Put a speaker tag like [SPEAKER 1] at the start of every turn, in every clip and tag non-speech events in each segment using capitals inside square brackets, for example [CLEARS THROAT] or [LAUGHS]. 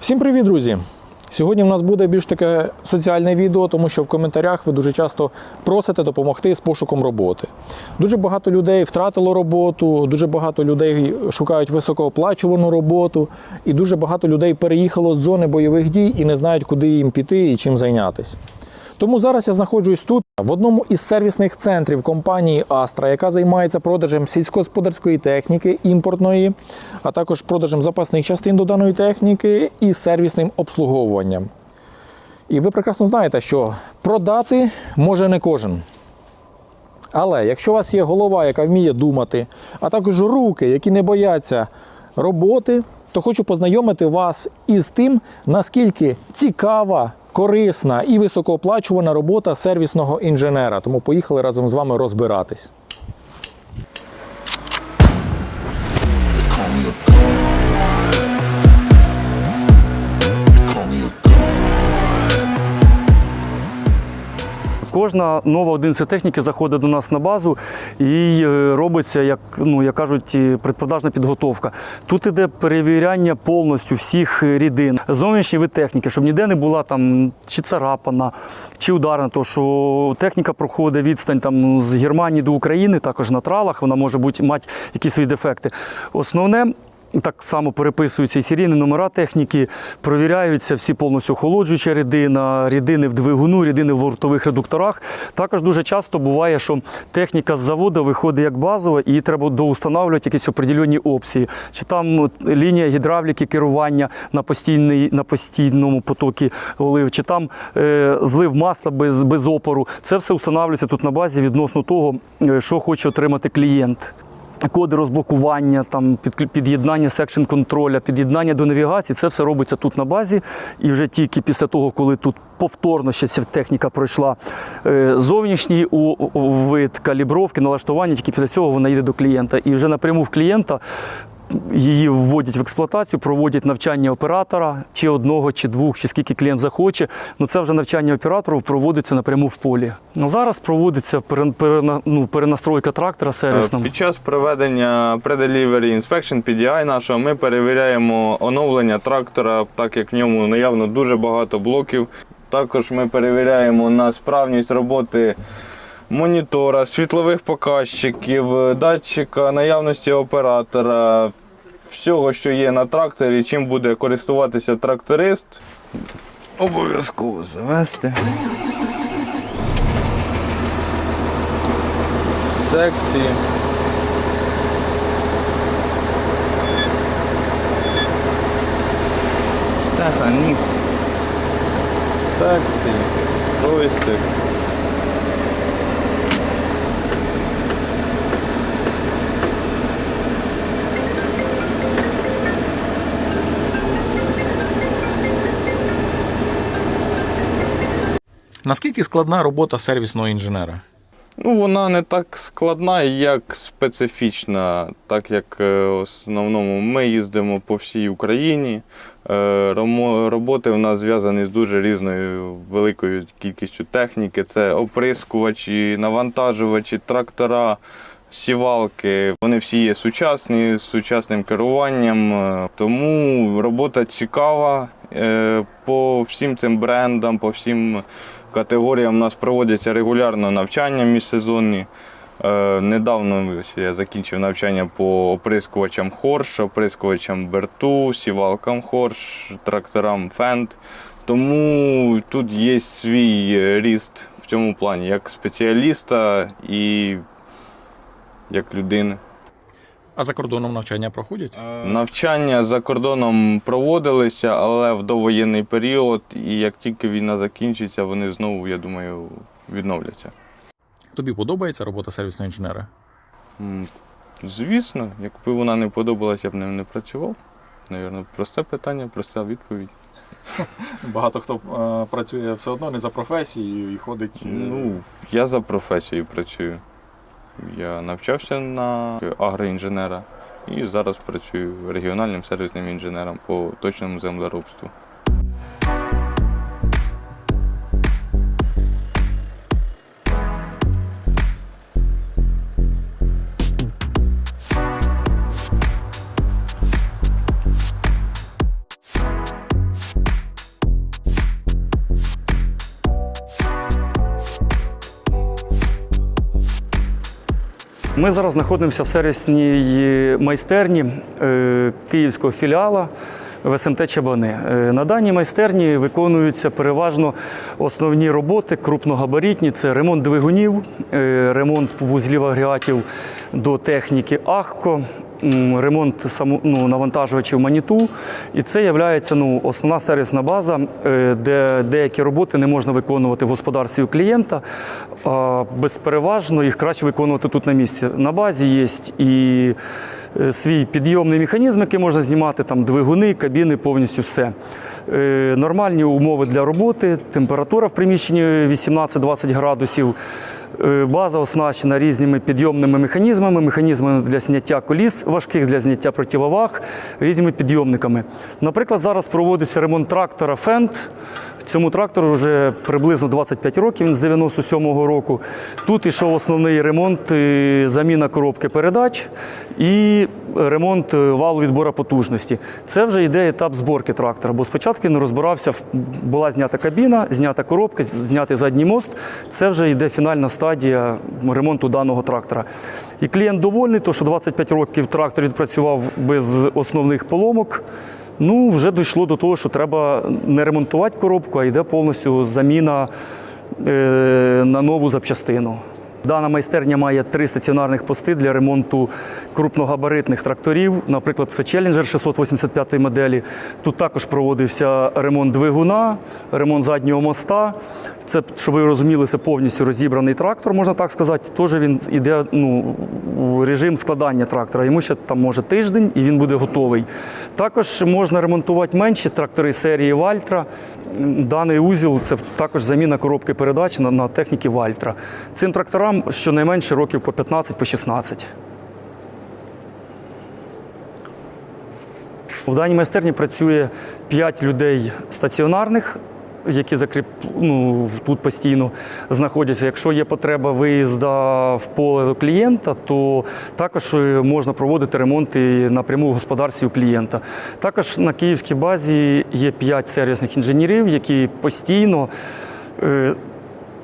[SPEAKER 1] Всім привіт, друзі! Сьогодні в нас буде більш таке соціальне відео, тому що в коментарях ви дуже часто просите допомогти з пошуком роботи. Дуже багато людей втратило роботу, дуже багато людей шукають високооплачувану роботу, і дуже багато людей переїхало з зони бойових дій і не знають, куди їм піти і чим зайнятися. Тому зараз я знаходжусь тут, в одному із сервісних центрів компанії Astra, яка займається продажем сільськогосподарської техніки імпортної, а також продажем запасних частин до даної техніки і сервісним обслуговуванням. І ви прекрасно знаєте, що продати може не кожен. Але якщо у вас є голова, яка вміє думати, а також руки, які не бояться роботи, то хочу познайомити вас із тим, наскільки цікава, корисна і високооплачувана робота сервісного інженера. Тому поїхали разом з вами розбиратись.
[SPEAKER 2] Кожна нова одиниця техніки заходить до нас на базу і е, робиться, як, ну, як кажуть, предпродажна підготовка. Тут іде перевіряння повністю всіх рідин. Зовнішній вид техніки, щоб ніде не була там чи царапана, чи ударна, то що техніка проходить відстань там, з Германії до України, також на тралах, вона може бути мати якісь свої дефекти. Основне. Так само переписуються і серійні номера техніки, провіряються всі повністю охолоджуюча рідина, рідини в двигуну, рідини в бортових редукторах. Також дуже часто буває, що техніка з заводу виходить як базова, і треба доустанавлювати якісь определені опції. Чи там лінія гідравліки керування на, постійний, на постійному потокі олив, чи там е, злив масла без, без опору. Це все встановлюється тут на базі відносно того, е, що хоче отримати клієнт коди розблокування, там під'єднання секшн контроля, під'єднання до навігації, це все робиться тут на базі. І вже тільки після того, коли тут повторно ще ця техніка пройшла е, зовнішній вид калібровки, налаштування, тільки після цього вона йде до клієнта. І вже напряму в клієнта її вводять в експлуатацію, проводять навчання оператора, чи одного, чи двох, чи скільки клієнт захоче. Ну це вже навчання операторів проводиться напряму в полі. Ну зараз проводиться пере- перена- ну, перенастройка трактора сервісного.
[SPEAKER 3] Під час проведення pre-delivery inspection PDI нашого ми перевіряємо оновлення трактора, так як в ньому наявно дуже багато блоків. Також ми перевіряємо на справність роботи монітора, світлових показчиків, датчика, наявності оператора, всього, що є на тракторі, чим буде користуватися тракторист. Обов'язково завести. Секції. Механік. Секції. Джойстик.
[SPEAKER 1] Наскільки складна робота сервісного інженера?
[SPEAKER 3] Ну, вона не так складна, як специфічна, так як е, в основному ми їздимо по всій Україні. Е, Роботи в нас зв'язані з дуже різною великою кількістю техніки. Це оприскувачі, навантажувачі, трактора, сівалки. Вони всі є сучасні, з сучасним керуванням. Е, Тому робота цікава. По всім цим брендам, по всім категоріям у нас проводяться регулярно навчання міжсезонні. Е, недавно я закінчив навчання по оприскувачам Хорш, оприскувачам Берту, сівалкам Хорш, тракторам Фенд. Тому тут є свій ріст в цьому плані, як спеціаліста і як людини.
[SPEAKER 1] А за кордоном навчання проходять?
[SPEAKER 3] Навчання за кордоном проводилися, але в довоєнний період, і як тільки війна закінчиться, вони знову, я думаю, відновляться.
[SPEAKER 1] Тобі подобається робота сервісного інженера?
[SPEAKER 3] М, Звісно, якби вона не подобалася, я б ним не працював. Навірно, просте питання, проста відповідь. [LAUGHS]
[SPEAKER 4] Багато хто е, працює все одно не за професією і ходить. е,
[SPEAKER 3] Ну, я за професією працюю. Я навчався на агроінженера і зараз працюю регіональним сервісним інженером по точному землеробству.
[SPEAKER 2] Ми зараз знаходимося в сервісній майстерні е, київського філіала в СМТ Чабани. Е, На даній майстерні виконуються переважно основні роботи крупногабаритні. Це ремонт двигунів, е, ремонт вузлів агрегатів до техніки Ахко, ремонт ну, навантажувачів Маніту. І це є ну, основна сервісна база, е, де деякі роботи не можна виконувати в господарстві у клієнта. а Безпереважно їх краще виконувати тут на місці. На базі є і е, свій підйомний механізм, який можна знімати, там двигуни, кабіни, повністю все. Е, Нормальні умови для роботи, температура в приміщенні 18-20 градусів. Е, База оснащена різними підйомними механізмами, механізмами для зняття коліс важких, для зняття противоваг, різними підйомниками. Наприклад, зараз проводиться ремонт трактора Фенд. Цьому трактору вже приблизно 25 років, він з 97-го року. Тут йшов основний ремонт, е, заміна коробки передач і ремонт е, валу відбора потужності. Це вже йде етап зборки трактора, бо спочатку він розбирався, була знята кабіна, знята коробка, знятий задній мост. Це вже йде фінальна стадія ремонту даного трактора. І клієнт довольний, то що 25 років трактор відпрацював без основних поломок. Ну, вже дійшло до того, що треба не ремонтувати коробку, а йде повністю заміна е, на нову запчастину. Дана майстерня має три стаціонарних пости для ремонту крупногабаритних тракторів. Наприклад, це Challenger 685 моделі. Тут також проводився ремонт двигуна, ремонт заднього моста. Це, щоб ви розуміли, це повністю розібраний трактор, можна так сказати. Теж він йде ну, у режим складання трактора. Йому ще там може тиждень і він буде готовий. Також можна ремонтувати менші трактори серії Вальтра. Даний узіл це також заміна коробки передач на, на техніки Вальтра. Цим тракторам щонайменше років по 15 по 16. В даній майстерні працює 5 людей стаціонарних, які закріп... ну, тут постійно знаходяться. Якщо є потреба виїзду в поле до клієнта, то також е, можна проводити ремонти напряму в господарстві у клієнта. Також на київській базі є 5 сервісних інженерів, які постійно.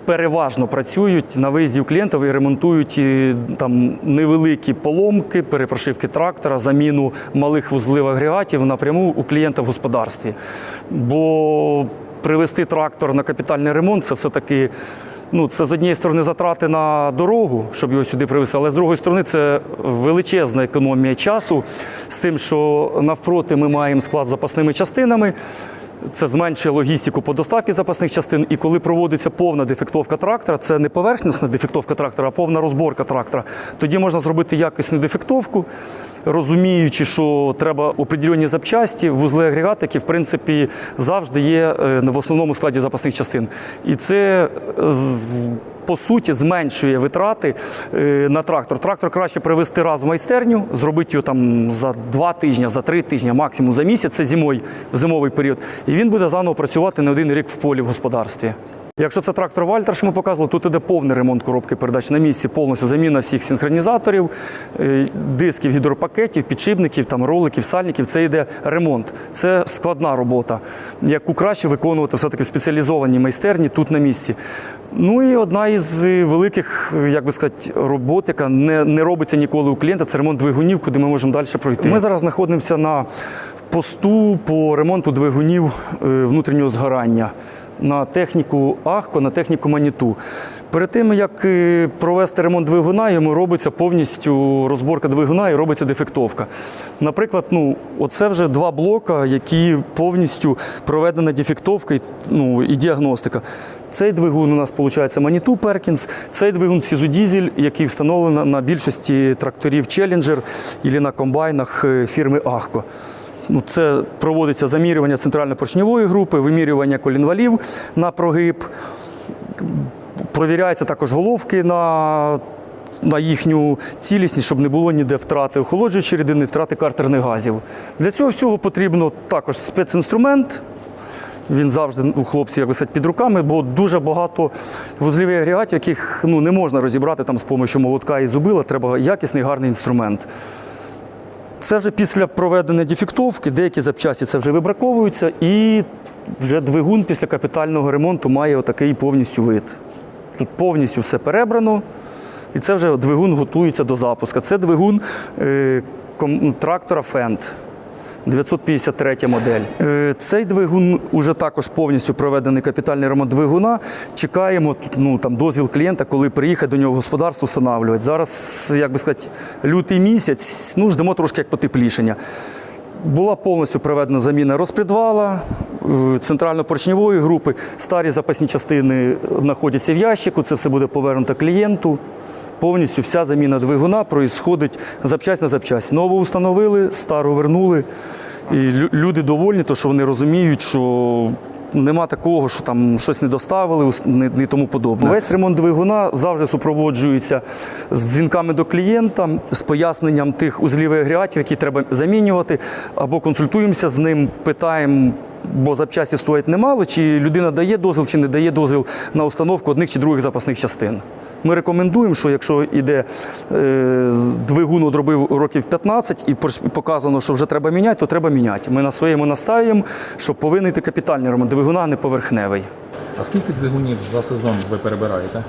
[SPEAKER 2] Переважно працюють на виїзді у клієнтів і ремонтують там невеликі поломки, перепрошивки трактора, заміну малих вузлів агрегатів напряму у клієнта в господарстві. Бо привести трактор на капітальний ремонт це все-таки. Ну, це з однієї сторони затрати на дорогу, щоб його сюди привезти, але з другої сторони це величезна економія часу з тим, що навпроти ми маємо склад з запасними частинами. Це зменшує логістику по доставці запасних частин. І коли проводиться повна дефектовка трактора, це не поверхностна дефектовка трактора, а повна розборка трактора. Тоді можна зробити якісну дефектовку, розуміючи, що треба определені запчасті, вузли агрегати, які в принципі завжди є е, в основному складі запасних частин. І це е, по суті зменшує витрати е, на трактор. Трактор краще привезти раз в майстерню, зробити його там за два тижні, за три тижні, максимум за місяць, це зимою, в зимовий період. І він буде заново працювати не один рік в полі в господарстві. Якщо це трактор Вальтер, що ми показували, тут іде повний ремонт коробки передач на місці, повністю заміна всіх синхронізаторів, е, дисків, гідропакетів, підшипників, там, роликів, сальників. Це йде ремонт. Це складна робота, яку краще виконувати все-таки в спеціалізованій майстерні тут на місці. Ну і одна із великих, як би сказати, робот, яка не, не робиться ніколи у клієнта, це ремонт двигунів, куди ми можемо далі пройти. Ми зараз знаходимося на посту по ремонту двигунів е, внутрішнього згорання на техніку Ахко, на техніку Маніту. Перед тим, як е, провести ремонт двигуна, йому робиться повністю розборка двигуна і робиться дефектовка. Наприклад, ну, оце вже два блока, які повністю проведена дефектовка і, ну, і діагностика. Цей двигун у нас виходить Маніту Перкінс, цей двигун Сізу Дізель, який встановлено на більшості тракторів Challenger і на комбайнах е, фірми Ахко. Ну, це проводиться замірювання центрально-поршневої групи, вимірювання колінвалів на прогиб. Провіряються також головки на, на їхню цілісність, щоб не було ніде втрати охолоджуючої рідини, втрати картерних газів. Для цього всього потрібно також спецінструмент. Він завжди у хлопців як під руками, бо дуже багато вузлів і агрегатів, яких ну, не можна розібрати там з допомогою молотка і зубила. Треба якісний гарний інструмент. Це вже після проведення дефектовки, деякі запчасті це вже вибраковуються, і вже двигун після капітального ремонту має отакий повністю вид. Тут повністю все перебрано, І це вже двигун готується до запуску. Це двигун е, ком- трактора Фенд. 953 модель. Е, Цей двигун уже також повністю проведений капітальний ремонт двигуна. Чекаємо ну, там, дозвіл клієнта, коли приїхати до нього господарство встановлювати. Зараз, як би сказати, лютий місяць, ну, ждемо трошки як потеплішення. Була повністю проведена заміна розпредвала, е, центрально-поршневої групи. Старі запасні частини знаходяться в ящику, це все буде повернуто клієнту. Повністю вся заміна двигуна проїсходить запчасть на запчасть. Нову встановили, стару вернули. І люди довольні, то що вони розуміють, що нема такого, що там щось не доставили, не тому подобне. Весь ремонт двигуна завжди супроводжується з дзвінками до клієнта, з поясненням тих узлів і агрегатів, які треба замінювати, або консультуємося з ним, питаємо. Бо запчасті стоять немало, чи людина дає дозвіл, чи не дає дозвіл на установку одних чи других запасних частин. Ми рекомендуємо, що якщо йде е, двигун одробив років 15 і показано, що вже треба міняти, то треба міняти. Ми на своєму настаємо, що повинен йти капітальний ремонт двигуна, не поверхневий.
[SPEAKER 4] А скільки двигунів за сезон ви перебираєте?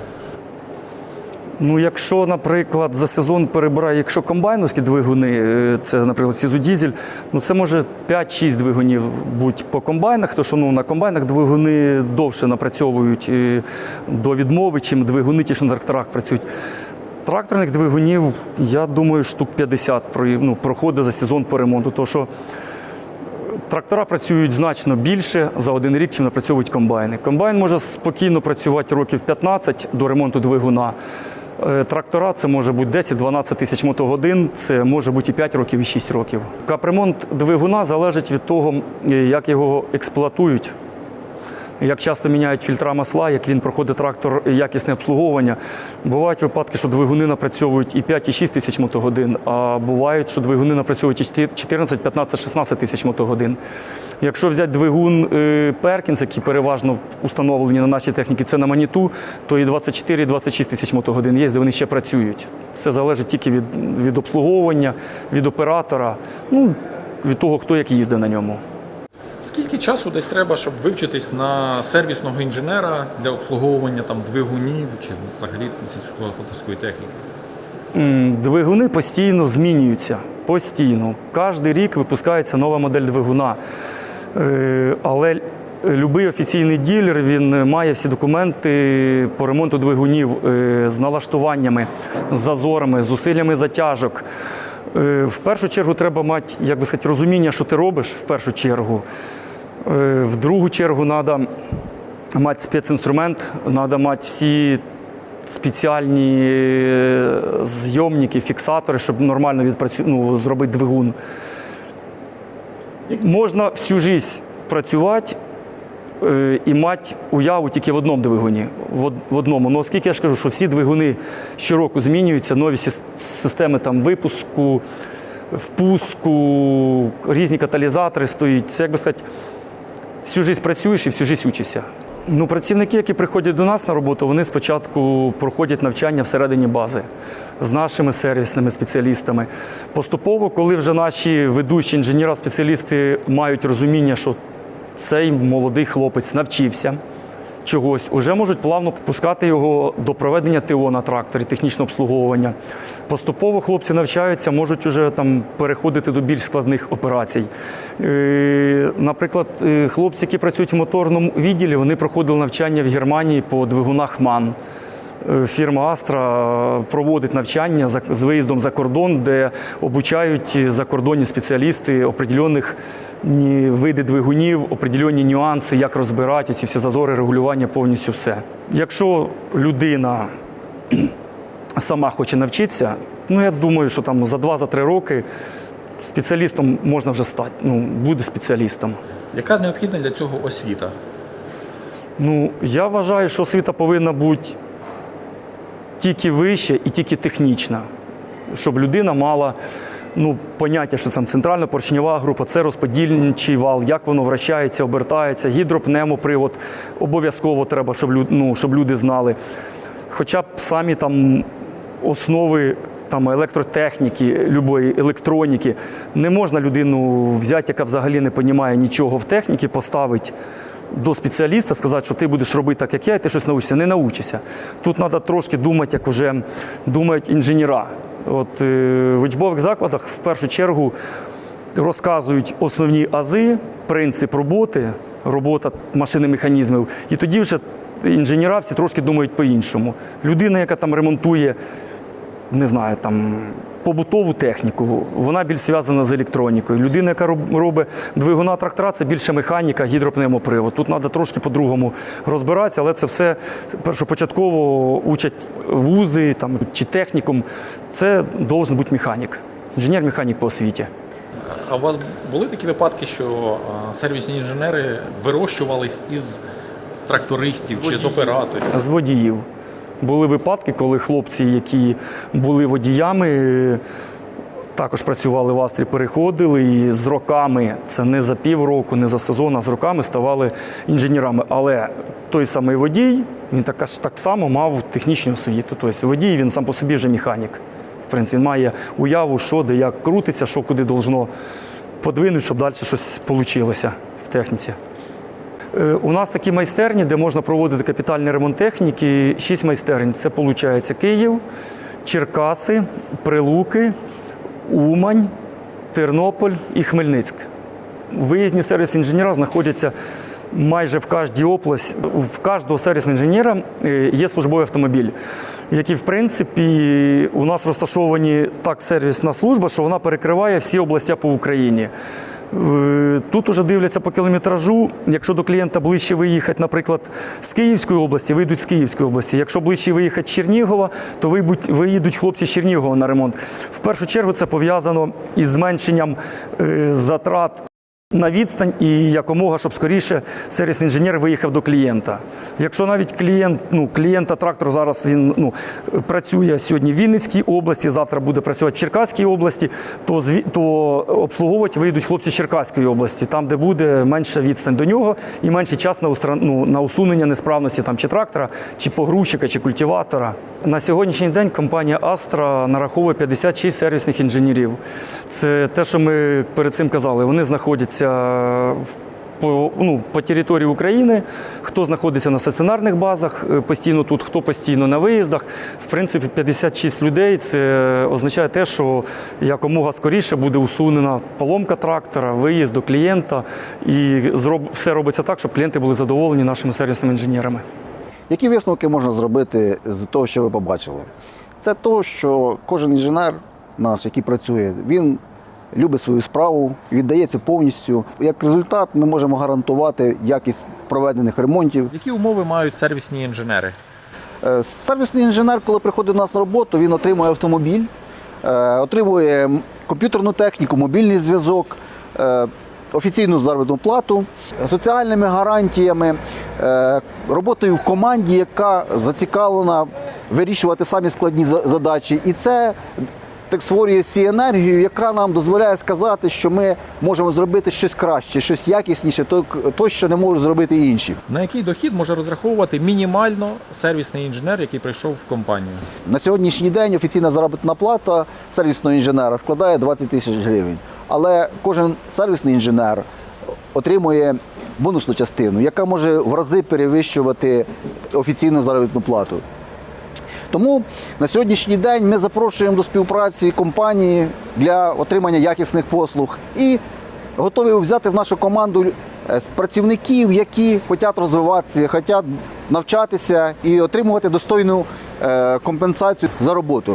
[SPEAKER 2] Ну, якщо, наприклад, за сезон перебирає, якщо комбайновські двигуни, е, це, наприклад, Сізу Дізель, ну це може 5-6 двигунів бути по комбайнах, тому що ну, на комбайнах двигуни довше напрацьовують е, до відмови, чим двигуни, ті, що на тракторах працюють. Тракторних двигунів, я думаю, штук 50 ну, проходить за сезон по ремонту. Тому що Трактора працюють значно більше за один рік, чим напрацьовують комбайни. Комбайн може спокійно працювати років 15 до ремонту двигуна. Е, Трактора це може бути 10-12 тисяч мотогодин, це може бути і 5 років, і 6 років. Капремонт двигуна залежить від того, е, як його експлуатують. Як часто міняють фільтра масла, як він проходить трактор якісне обслуговування. Бувають випадки, що двигуни напрацьовують і 5, і 6 тисяч мотогодин, а бувають, що двигуни напрацьовують і 14, 15, 16 тисяч мотогодин. Якщо взяти двигун е, Перкінс, які переважно установлені на нашій техніці, це на маніту, то і 24, і 26 тисяч мотогодин є, де вони ще працюють. Це залежить тільки від, від обслуговування, від оператора, ну, від того, хто як їздить на ньому.
[SPEAKER 4] Скільки часу десь треба, щоб вивчитись на сервісного інженера для обслуговування там двигунів чи взагалі сільськогосподарської техніки?
[SPEAKER 2] Двигуни постійно змінюються. Постійно. Кожен рік випускається нова модель двигуна. Е, Але будь-який офіційний ділер він має всі документи по ремонту двигунів е, з налаштуваннями, з зазорами, зусиллями затяжок. Е, В першу чергу треба мати, як би сказати, розуміння, що ти робиш в першу чергу. Е, В другу чергу треба мати спецінструмент, треба мати всі спеціальні е, зйомники, фіксатори, щоб нормально відпрацю... ну, зробити двигун. Можна всю життя працювати і мати уяву тільки в одному двигуні. В одному. Ну, оскільки я ж кажу, що всі двигуни щороку змінюються, нові системи там, випуску, впуску, різні каталізатори стоять. Це, як би сказати, всю життя працюєш і всю життя учишся. Ну, працівники, які приходять до нас на роботу, вони спочатку проходять навчання всередині бази з нашими сервісними спеціалістами. Поступово, коли вже наші ведучі інженера-спеціалісти мають розуміння, що цей молодий хлопець навчився чогось, вже можуть плавно пускати його до проведення ТО на тракторі, технічного обслуговування. Поступово хлопці навчаються, можуть вже там переходити до більш складних операцій. Е, Наприклад, е, хлопці, які працюють в моторному відділі, вони проходили навчання в Германії по двигунах МАН. Е, Фірма Астра проводить навчання з виїздом за кордон, де обучають закордонні спеціалісти определених види двигунів, определенні нюанси, як розбирати ці всі зазори, регулювання, повністю все. Якщо людина [CLEARS THROAT] сама хоче навчитися, ну я думаю, що там за 2-3 роки спеціалістом можна вже стати. Ну, буде спеціалістом.
[SPEAKER 4] Яка необхідна для цього освіта?
[SPEAKER 2] Ну, я вважаю, що освіта повинна бути тільки вища і тільки технічна, щоб людина мала ну, поняття, що там центральна поршнева група, це розподільничий вал, як воно вращається, обертається, гідропневмопривод обов'язково треба, щоб, ну, щоб люди знали. Хоча б самі там основи там, електротехніки, любої електроніки. Не можна людину взяти, яка взагалі не розуміє нічого в техніці, поставити до спеціаліста, сказати, що ти будеш робити так, як я, і ти щось научишся. Не научишся. Тут треба трошки думати, як вже думають інженера. От е, в учбових закладах в першу чергу розказують основні ази, принцип роботи, робота машини механізмів. І тоді вже інженера всі трошки думають по-іншому. Людина, яка там ремонтує, не знаю, там. Побутову техніку, вона більш зв'язана з електронікою. Людина, яка робить двигуна трактора, це більше механіка, гідропневмопривод. Тут треба трошки по-другому розбиратися, але це все першопочатково учать вузи там, чи технікум. Це должен бути механік, інженер-механік по освіті.
[SPEAKER 4] А у вас були такі випадки, що сервісні інженери вирощувались із трактористів чи з операторів?
[SPEAKER 2] з водіїв. Були випадки, коли хлопці, які були водіями, також працювали в Астрі, переходили і з роками, це не за півроку, не за сезон, а з роками ставали інженерами. Але той самий водій, він так, так само мав технічну освіту. Тобто водій він сам по собі вже механік. В принципі, він має уяву, що де як крутиться, що куди должно подвинути, щоб далі щось вийшло в техніці. Е, У нас такі майстерні, де можна проводити капітальний ремонт техніки. Шість майстерень. Це виходить Київ, Черкаси, Прилуки, Умань, Тернополь і Хмельницьк. Виїзні сервіс інженера знаходяться майже в кожній області. В кожного сервісного інженера е, є службовий автомобіль, який, в принципі, у нас розташовані так сервісна служба, що вона перекриває всі області по Україні. Е, Тут уже дивляться по кілометражу. Якщо до клієнта ближче виїхати, наприклад, з Київської області, вийдуть з Київської області. Якщо ближче виїхати з Чернігова, то виїдуть хлопці з Чернігова на ремонт. В першу чергу це пов'язано із зменшенням е, затрат. На відстань і якомога, щоб скоріше сервісний інженер виїхав до клієнта. Якщо навіть клієнт, ну, клієнта трактор зараз він ну, працює сьогодні в Вінницькій області, завтра буде працювати в Черкаській області, то, то обслуговувати вийдуть хлопці Черкаської області, там, де буде менша відстань до нього і менший час на, устра- ну, на усунення несправності там, чи трактора, чи погрузчика, чи культиватора. На сьогоднішній день компанія Astra нараховує 56 сервісних інженерів. Це те, що ми перед цим казали. Вони знаходяться в по, ну, по території України, хто знаходиться на стаціонарних базах е, постійно тут, хто постійно на виїздах. В принципі, 56 людей це означає те, що якомога скоріше буде усунена поломка трактора, виїзд до клієнта, і все робиться так, щоб клієнти були задоволені нашими сервісними інженерами.
[SPEAKER 5] Які висновки можна зробити з того, що ви побачили? Це то, що кожен інженер наш, який працює, він любить свою справу, віддається повністю. Як результат, ми можемо гарантувати якість проведених ремонтів.
[SPEAKER 4] Які умови мають сервісні інженери?
[SPEAKER 5] Е, Сервісний інженер, коли приходить до нас на роботу, він отримує автомобіль, е, отримує комп'ютерну техніку, мобільний зв'язок, е, офіційну заробітну плату, соціальними гарантіями, роботою в команді, яка зацікавлена вирішувати самі складні задачі. І це так створює цю енергію, яка нам дозволяє сказати, що ми можемо зробити щось краще, щось якісніше, то, то що не можуть зробити інші.
[SPEAKER 4] На який дохід може розраховувати мінімально сервісний інженер, який прийшов в компанію?
[SPEAKER 5] На сьогоднішній день офіційна заробітна плата сервісного інженера складає 20 тисяч гривень. Але кожен сервісний інженер отримує бонусну частину, яка може в рази перевищувати офіційну заробітну плату. Тому на сьогоднішній день ми запрошуємо до співпраці компанії для отримання якісних послуг і готові взяти в нашу команду е, працівників, які хочуть розвиватися, хочуть навчатися і отримувати достойну е, компенсацію за роботу.